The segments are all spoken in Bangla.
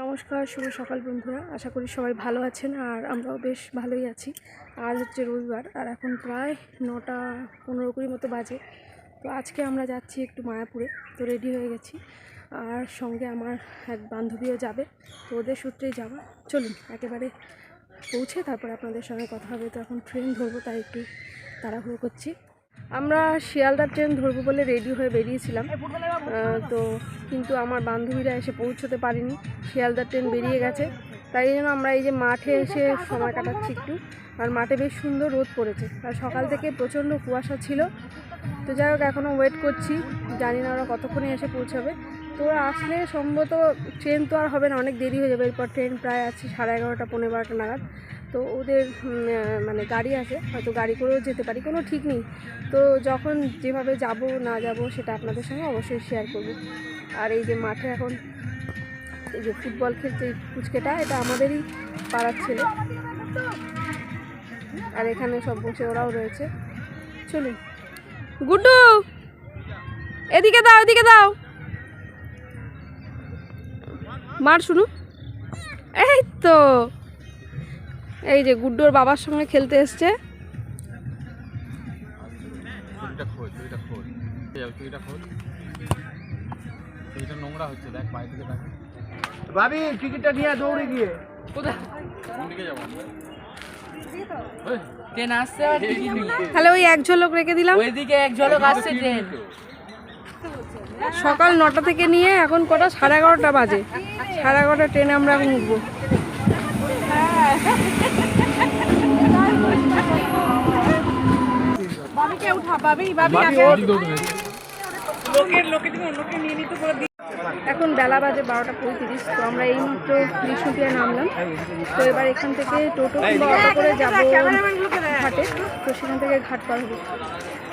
নমস্কার, শুভ সকাল বন্ধুরা। আশা করি সবাই ভালো আছেন আর আমরাও বেশ ভালোই আছি। আজ হচ্ছে রবিবার আর এখন প্রায় নটা পনেরো কুড়ি মতো বাজে। তো আজকে আমরা যাচ্ছি একটু মায়াপুরে। তো রেডি হয়ে গেছি। আর সঙ্গে আমার এক বান্ধবীও যাবে। তো ওদের সূত্রেই যাওয়া চলুন, একেবারে পৌঁছে তারপরে আপনাদের সঙ্গে কথা হবে। তো এখন ট্রেন ধরবো, তাই একটু তাড়াহুড়ো করছি। আমরা শিয়ালদা ট্রেন ধরবো বলে রেডি হয়ে বেরিয়েছিলাম। তো কিন্তু আমার বান্ধবীরা এসে পৌঁছতে পারেনি। শিয়ালদা ট্রেন বেরিয়ে গেছে। তাই জন্য আমরা এই যে মাঠে এসে সময় কাটাচ্ছি একটু। আর মাঠে বেশ সুন্দর রোদ পড়েছে। আর সকাল থেকে প্রচণ্ড কুয়াশা ছিল। তো যাই হোক এখনও ওয়েট করছি। জানি না ওরা কতক্ষণে এসে পৌঁছাবে। তো ওরা আসলে সম্ভবত ট্রেন তো আর হবে না অনেক দেরি হয়ে যাবে। এরপর ট্রেন প্রায় আছে সাড়ে এগারোটা পনেরো বারোটা নাগাদ। তো ওদের মানে গাড়ি আছে, হয়তো গাড়ি করেও যেতে পারি, কোনো ঠিক নেই। তো যখন যেভাবে যাব না যাব সেটা আপনাদের সঙ্গে অবশ্যই শেয়ার করব। আর এই যে মাঠে এখন এই যে ফুটবল খেলছে এই পুচকেটা, এটা আমাদেরই পাড়ার ছেলে। আর এখানে সব বসে ওরাও রয়েছে। চলুন। গুড্ডু! এদিকে দাও এদিকে দাও। মার শুনু। এই তো। এই যে গুড্ডোর বাবার সঙ্গে খেলতে এসছে। নোংরা হচ্ছে দেখ থেকে দেখ। ভাবি টিকিটটা নিয়ে দৌড়ে গিয়ে। ট্রেন আসছে তাহলে ওই এক ঝলক রেখে দিলাম। ওইদিকে এক ঝলক আসছে ট্রেন। সকাল নটা থেকে নিয়ে এখন কটা? সাড়ে এগারোটা বাজে। সাড়ে এগারোটা ট্রেনে আমরা এখন উঠবো। এখন বেলা বাজে বারোটা পঁয়ত্রিশ তো আমরা এই মাত্র বিষ্ণুপ্রিয়া নামলাম। তো এবার এখান থেকে টোটো কিংবা অটো করে যাব ঘাটে। তো সেখান থেকে ঘাট পার হব।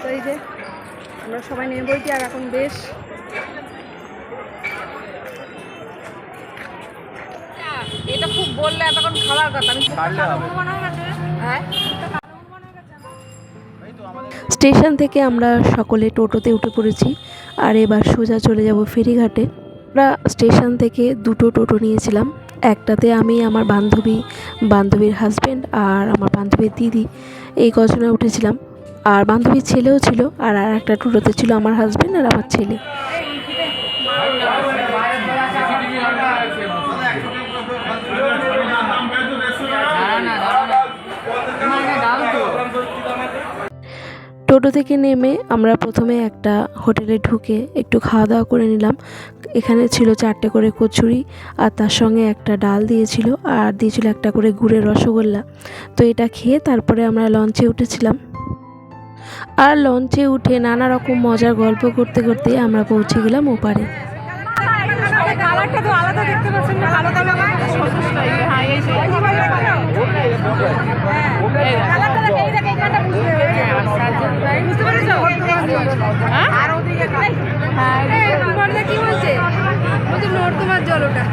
তো এই যে আমরা সবাই নেমে বইছি আর এখন বেশ এটা খুব বললে এতক্ষণ খাওয়ার কথা। আমি হ্যাঁ? স্টেশন থেকে আমরা সকলে টোটোতে উঠে পড়েছি আর এবার সোজা চলে যাব ফেরিঘাটে। আমরা স্টেশন থেকে দুটো টোটো নিয়েছিলাম। একটাতে আমি, আমার বান্ধবী, বান্ধবীর হাজব্যান্ড আর আমার বান্ধবীর দিদি এই কজনে উঠেছিলাম। আর বান্ধবীর ছেলেও ছিল আর আর একটা টোটোতে ছিল আমার হাজব্যান্ড আর আমার ছেলে। টোটো থেকে নেমে আমরা প্রথমে একটা হোটেলে ঢুকে একটু খাওয়া দাওয়া করে নিলাম। এখানে ছিল চারটে করে কচুরি আর তার সঙ্গে একটা ডাল দিয়েছিল আর দিয়েছিল একটা করে গুড়ের রসগোল্লা। তো এটা খেয়ে তারপরে আমরা লঞ্চে উঠেছিলাম। আর লঞ্চে উঠে নানা রকম মজার গল্প করতে করতে আমরা পৌঁছে গেলাম ওপারে। আলাদা দেখতে পাচ্ছেন না কালো হ্যাঁ এই সেই বুঝতে পেরেছ হ্যাঁ আর ওদিকে হ্যাঁ কি বলছে? বলছে নর্দমার জল ওটা।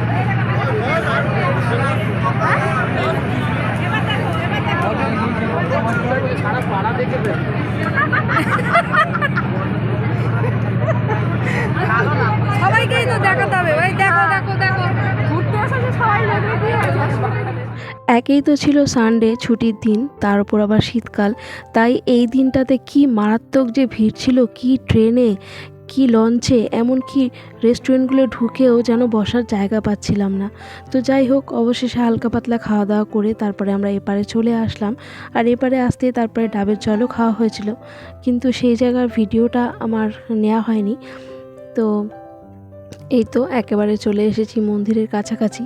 সবাইকেই তো দেখাতে হবে ভাই দেখো দেখো দেখো ঘুরতে আসলে সবাই লাগবে দিয়ে একেই তো ছিল সানডে ছুটির দিন, তার উপর আবার শীতকাল। তাই এই দিনটাতে কি মারাত্মক যে ভিড় ছিল, কি ট্রেনে, কি লঞ্চে, এমনকি রেস্টুরেন্টগুলো ঢুকেও যেন বসার জায়গা পাচ্ছিলাম না। তো যাই হোক, অবশেষে হালকা পাতলা খাওয়া দাওয়া করে তারপরে আমরা এপারে চলে আসলাম। আর এপারে আসতে তারপরে ডাবের জলও খাওয়া হয়েছিল। কিন্তু সেই জায়গার ভিডিওটা আমার নেওয়া হয়নি। তো এই তো একেবারে চলে এসেছি মন্দিরের কাছাকাছি।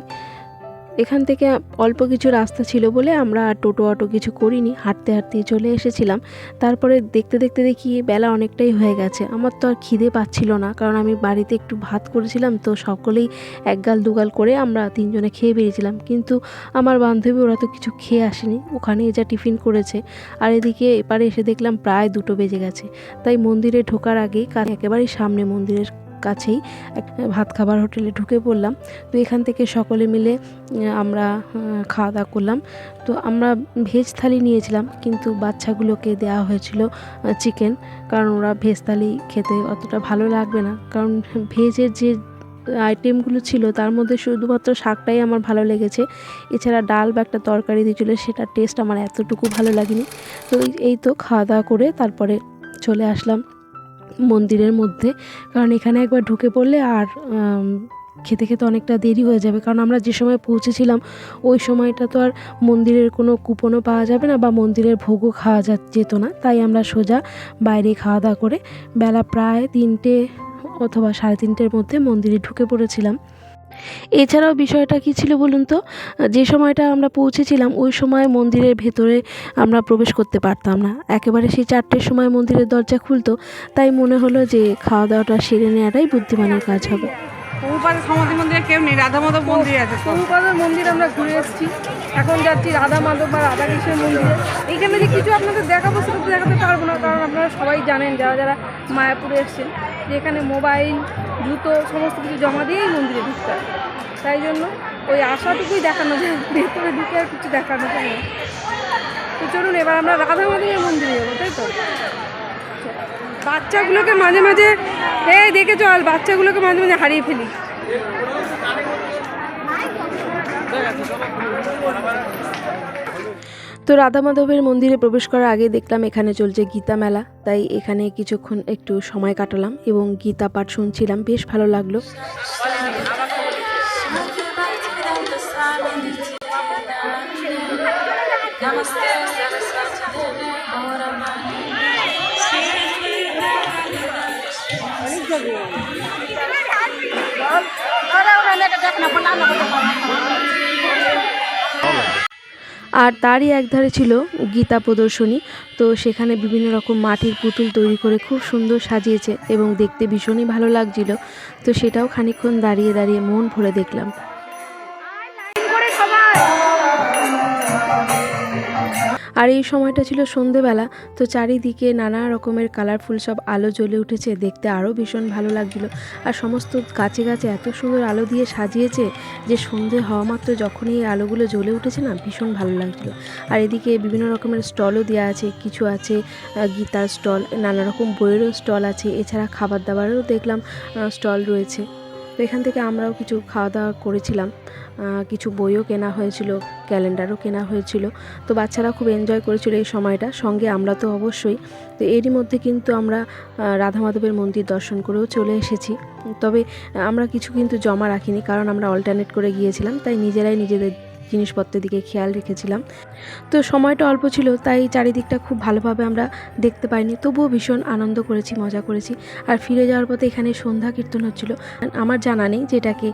এখান থেকে অল্প কিছু রাস্তা ছিল বলে আমরা আর টোটো অটো কিছু করিনি, হাঁটতে হাঁটতে চলে এসেছিলাম। তারপরে দেখতে দেখতে দেখি বেলা অনেকটাই হয়ে গেছে। আমার তো আর খিদে পাচ্ছিল না, কারণ আমি বাড়িতে একটু ভাত করেছিলাম তো সকলেই একগাল দুগাল করে আমরা তিনজনে খেয়ে বেরিয়েছিলাম। কিন্তু আমার বান্ধবী ওরা তো কিছু খেয়ে আসেনি ওখানেই যা টিফিন করেছে। আর এদিকে এপারে এসে দেখলাম প্রায় দুটো বেজে গেছে। তাই মন্দিরে ঢোকার আগেই একেবারেই সামনে মন্দিরের কাছেই ভাত খাবার হোটেলে ঢুকে পড়লাম। তো এখান থেকে সকলে মিলে আমরা খাওয়া দাওয়া করলাম। তো আমরা ভেজ থালি নিয়েছিলাম, কিন্তু বাচ্চাগুলোকে দেওয়া হয়েছিল চিকেন। কারণ ওরা ভেজ থালি খেতে অতটা ভালো লাগবে না। কারণ ভেজের যে আইটেমগুলো ছিল, তার মধ্যে শুধুমাত্র শাকটাই আমার ভালো লেগেছে। এছাড়া ডাল বা একটা তরকারি দিয়েছিল, সেটার টেস্ট আমার এতটুকু ভালো লাগেনি। তো এই তো খাওয়া দাওয়া করে তারপরে চলে আসলাম। মন্দিরের মধ্যে। কারণ এখানে একবার ঢুকে পড়লে আর খেতে খেতে অনেকটা দেরি হয়ে যাবে। কারণ আমরা যে সময় পৌঁছেছিলাম, ওই সময়টা তো আর মন্দিরের কোনো কুপনও পাওয়া যাবে না বা মন্দিরের ভোগও খাওয়া যা, যেত না। তাই আমরা সোজা বাইরে খাওয়া দাওয়া করে বেলা প্রায় তিনটে অথবা সাড়ে তিনটের মধ্যে মন্দিরে ঢুকে পড়েছিলাম। এছাড়াও বিষয়টা কী ছিল বলুন তো? যে সময়টা আমরা পৌঁছেছিলাম ওই সময় মন্দিরের ভেতরে আমরা প্রবেশ করতে পারতাম না। একেবারে সেই চারটের সময় মন্দিরের দরজা খুলতো তাই মনে হলো যে খাওয়া দাওয়াটা সেরে নেওয়াটাই বুদ্ধিমানের কাজ হবে। সমাধি মন্দিরে কেউ নেই রাধা মাধব মন্দির আছে মন্দির আমরা ঘুরে এসেছি এখন যাচ্ছি রাধা মাধব বা রাধা কৃষ্ণের মন্দিরে। এইখানে যে কিছু আপনাদের দেখাবো সেটা তো দেখাতে পারব না কারণ আপনারা সবাই জানেন যারা যারা মায়াপুরে এসেছেন যে এখানে মোবাইল জুতো সমস্ত কিছু জমা দিয়েই মন্দিরে ঢুকতে তাই জন্য। ওই আশাটুকুই দেখানো যায়। ভেতরে ঢুকে আর কিছু দেখানো যায় না। তো চলুন, এবার আমরা রাধা মাধবের মন্দিরে যাব, তাই তো? বাচ্চাগুলোকে মাঝে মাঝে, এই দেখে চল, বাচ্চাগুলোকে মাঝে মাঝে হারিয়ে ফেলি। তো রাধা মাধবের মন্দিরে প্রবেশ করার আগে দেখলাম এখানে চলছে গীতা মেলা। তাই এখানে কিছুক্ষণ একটু সময় কাটালাম এবং গীতা পাঠ শুনছিলাম। বেশ ভালো লাগল। আর তারই একধারে ছিল গীতা প্রদর্শনী। তো সেখানে বিভিন্ন রকম মাটির পুতুল তৈরি করে খুব সুন্দর সাজিয়েছে এবং দেখতে ভীষণই ভালো লাগছিল। তো সেটাও খানিকক্ষণ দাঁড়িয়ে দাঁড়িয়ে মন ভরে দেখলাম। আর এই সময়টা ছিল সন্ধেবেলা, তো চারিদিকে নানা রকমের কালারফুল সব আলো জ্বলে উঠেছে, দেখতে আরও ভীষণ ভালো লাগছিল। আর সমস্ত গাছে গাছে এত সুন্দর আলো দিয়ে সাজিয়েছে যে সন্ধে হওয়া মাত্র যখনই এই আলোগুলো জ্বলে উঠেছে না, ভীষণ ভালো লাগছিল। আর এদিকে বিভিন্ন রকমের স্টলও দেওয়া আছে, কিছু আছে গীতার স্টল, নানা রকম বইয়েরও স্টল আছে, এছাড়া খাবার দাবারেরও দেখলাম স্টল রয়েছে। তো এখান থেকে আমরাও কিছু খাওয়া দাওয়া করেছিলাম কিছু বইও কেনা হয়েছিল, ক্যালেন্ডারও কেনা হয়েছিল। তো বাচ্চারা খুব এনজয় করেছিল এই সময়টা, সঙ্গে আমরা তো অবশ্যই। তো এরই মধ্যে কিন্তু আমরা রাধা মাধবের মন্দির দর্শন করেও চলে এসেছি। তবে আমরা কিছু কিন্তু জমা রাখিনি, কারণ আমরা অল্টারনেট করে গিয়েছিলাম, তাই নিজেরাই নিজেদের জিনিসপত্রের দিকে খেয়াল রেখেছিলাম। তো সময়টা অল্প ছিল, তাই চারিদিকটা খুব ভালোভাবে আমরা দেখতে পাইনি। তবুও ভীষণ আনন্দ করেছি, মজা করেছি। আর ফিরে যাওয়ার পথে এখানে সন্ধ্যা কীর্তন হচ্ছিল। আমার জানা নেই যে এটাকে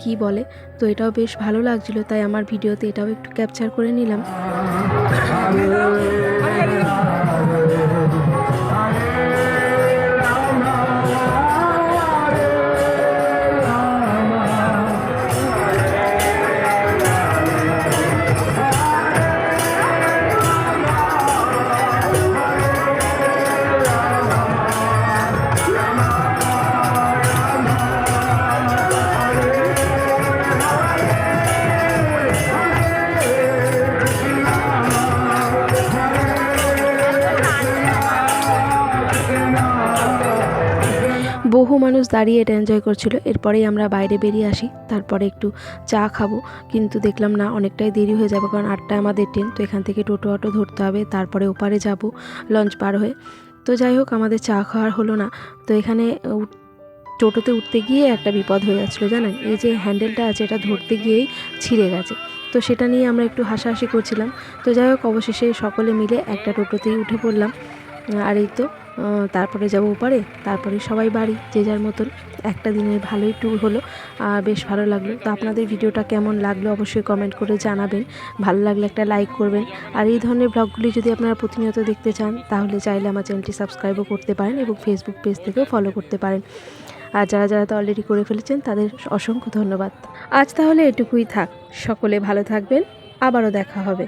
কি বলে। তো এটাও বেশ ভালো লাগছিল, তাই আমার ভিডিওতে এটাও একটু ক্যাপচার করে নিলাম। বহু মানুষ দাঁড়িয়ে এটা এনজয় করছিল। এরপরেই আমরা বাইরে বেরিয়ে আসি, তারপরে একটু চা খাব। কিন্তু দেখলাম না, অনেকটাই দেরি হয়ে যাবে, কারণ আটটায় আমাদের ট্রেন তো এখান থেকে টোটো অটো ধরতে হবে, তারপরে ওপারে যাব লঞ্চ পার হয়ে। তো যাই হোক, আমাদের চা খাওয়ার হলো না। তো এখানে টোটোতে উঠতে গিয়ে একটা বিপদ হয়ে যাচ্ছিল জানেন? এই যে হ্যান্ডেলটা আছে, এটা ধরতে গিয়েই ছিঁড়ে গেছে। তো সেটা নিয়ে আমরা একটু হাসাহাসি করছিলাম। তো যাই হোক, অবশেষে সকলে মিলে একটা টোটোতেই উঠে পড়লাম। আর এই তো তারপরে যাব ওপারে তারপরে সবাই বাড়ি, যে যার মতন। একটা দিনের ভালোই ট্যুর হলো বেশ ভালো লাগল। তো আপনাদের ভিডিওটা কেমন লাগল অবশ্যই কমেন্ট করে জানাবেন। ভালো লাগলে একটা লাইক করবেন। আর এই ধরনের ব্লগগুলি যদি আপনারা প্রতিনিয়ত দেখতে চান, তাহলে চাইলে আমার চ্যানেলটি সাবস্ক্রাইবও করতে পারেন এবং ফেসবুক পেজ থেকেও ফলো করতে পারেন। আর যারা যারা তো অলরেডি করে ফেলেছেন, তাদের অসংখ্য ধন্যবাদ। আজ তাহলে এটুকুই থাক। সকলে ভালো থাকবেন। আবারও দেখা হবে।